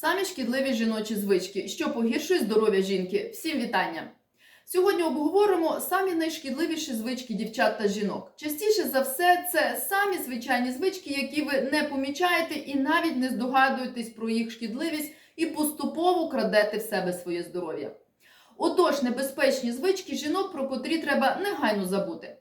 Самі шкідливі жіночі звички, що погіршують здоров'я жінки. Всім вітання! Сьогодні обговоримо самі найшкідливіші звички дівчат та жінок. Частіше за все, це самі звичайні звички, які ви не помічаєте і навіть не здогадуєтесь про їх шкідливість і поступово крадете в себе своє здоров'я. Отож, небезпечні звички жінок, про котрі треба негайно забути.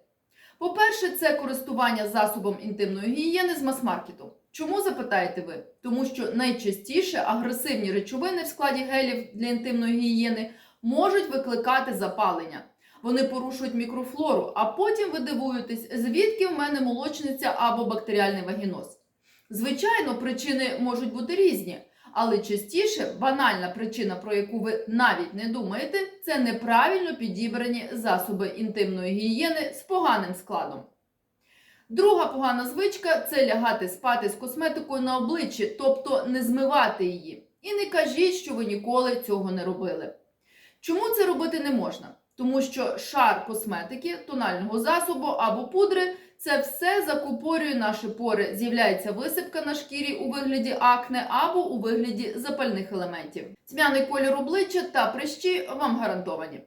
По-перше, це користування засобом інтимної гігієни з мас-маркету. Чому запитаєте ви? Тому що найчастіше агресивні речовини в складі гелів для інтимної гігієни можуть викликати запалення. Вони порушують мікрофлору, а потім ви дивуєтесь, звідки в мене молочниця або бактеріальний вагіноз. Звичайно, причини можуть бути різні, але частіше банальна причина, про яку ви навіть не думаєте, це неправильно підібрані засоби інтимної гігієни з поганим складом. Друга погана звичка це лягати спати з косметикою на обличчі, тобто не змивати її. І не кажіть, що ви ніколи цього не робили. Чому це робити не можна? Тому що шар косметики, тонального засобу або пудри це все закупорює наші пори. З'являється висипка на шкірі у вигляді акне або у вигляді запальних елементів. Тьмяний колір обличчя та прищі вам гарантовані.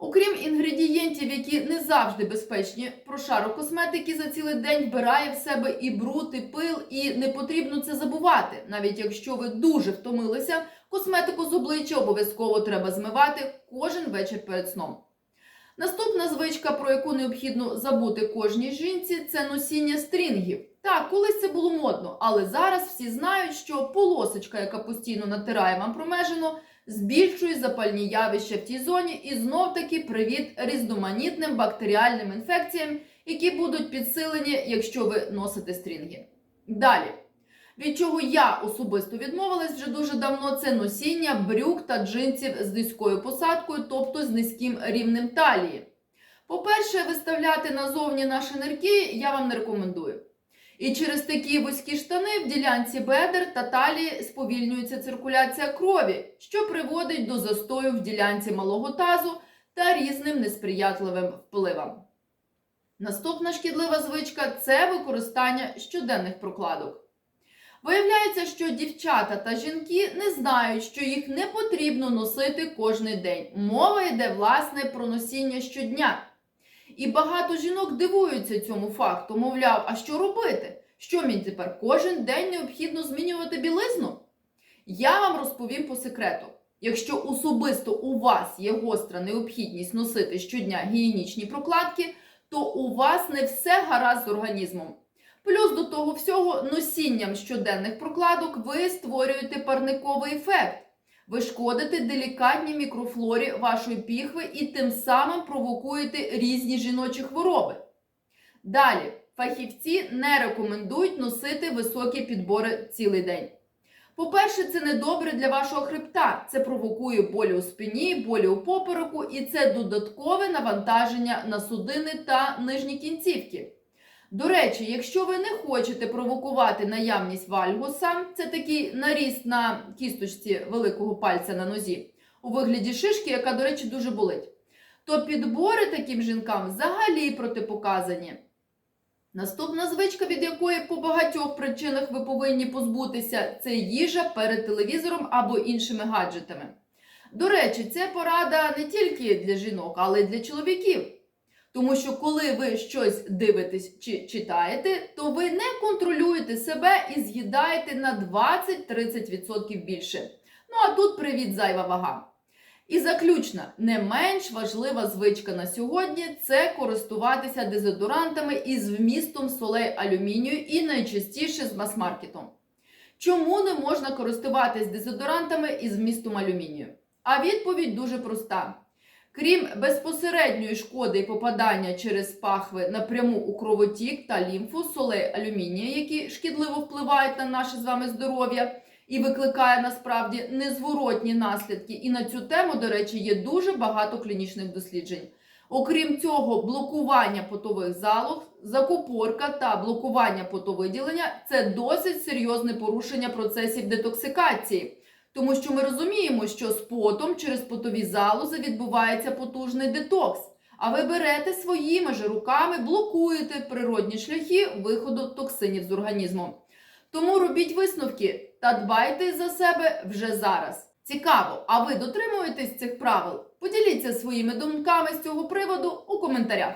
Окрім інгредієнтів, які не завжди безпечні, прошарок косметики за цілий день вбирає в себе і бруд, і пил, і не потрібно це забувати. Навіть якщо ви дуже втомилися, косметику з обличчя обов'язково треба змивати кожен вечір перед сном. Наступна звичка, про яку необхідно забути кожній жінці, це носіння стрінгів. Так, колись це було модно, але зараз всі знають, що полосочка, яка постійно натирає вам промежину, збільшує запальні явища в тій зоні і знов таки привіт різноманітним бактеріальним інфекціям, які будуть підсилені, якщо ви носите стрінги. Далі. Від чого я особисто відмовилась вже дуже давно, це носіння брюк та джинсів з низькою посадкою, тобто з низьким рівнем талії. По-перше, виставляти назовні наші нирки я вам не рекомендую. І через такі вузькі штани в ділянці бедер та талії сповільнюється циркуляція крові, що приводить до застою в ділянці малого тазу та різним несприятливим впливам. Наступна шкідлива звичка це використання щоденних прокладок. Виявляється, що дівчата та жінки не знають, що їх не потрібно носити кожний день. Мова йде власне про носіння щодня. І багато жінок дивуються цьому факту, мовляв, а що робити? Що мені тепер кожен день необхідно змінювати білизну? Я вам розповім по секрету. Якщо особисто у вас є гостра необхідність носити щодня гігієнічні прокладки, то у вас не все гаразд з організмом. Плюс до того всього, носінням щоденних прокладок ви створюєте парниковий ефект. Ви шкодите делікатній мікрофлорі вашої піхви і тим самим провокуєте різні жіночі хвороби. Далі, фахівці не рекомендують носити високі підбори цілий день. По-перше, це не добре для вашого хребта. Це провокує болі у спині, болі у попереку, і це додаткове навантаження на судини та нижні кінцівки. До речі, якщо ви не хочете провокувати наявність вальгуса, це такий наріст на кісточці великого пальця на нозі, у вигляді шишки, яка, до речі, дуже болить, то підбори таким жінкам взагалі протипоказані. Наступна звичка, від якої по багатьох причинах ви повинні позбутися, це їжа перед телевізором або іншими гаджетами. До речі, це порада не тільки для жінок, але й для чоловіків. Тому що коли ви щось дивитесь чи читаєте, то ви не контролюєте себе і з'їдаєте на 20-30% більше. Ну а тут привіт зайва вага. І заключна, не менш важлива звичка на сьогодні це користуватися дезодорантами із вмістом солей алюмінію і найчастіше з мас-маркетом. Чому не можна користуватись дезодорантами із вмістом алюмінію? А відповідь дуже проста. Крім безпосередньої шкоди і попадання через пахви напряму у кровотік та лімфу солей алюмінія, які шкідливо впливають на наше з вами здоров'я і викликає насправді незворотні наслідки. І на цю тему, до речі, є дуже багато клінічних досліджень. Окрім цього, блокування потових залог, закупорка та блокування потовиділення це досить серйозне порушення процесів детоксикації. Тому що ми розуміємо, що з потом через потові залози відбувається потужний детокс. А ви берете своїми ж руками, блокуєте природні шляхи виходу токсинів з організму. Тому робіть висновки та дбайте за себе вже зараз. Цікаво, а ви дотримуєтесь цих правил? Поділіться своїми думками з цього приводу у коментарях.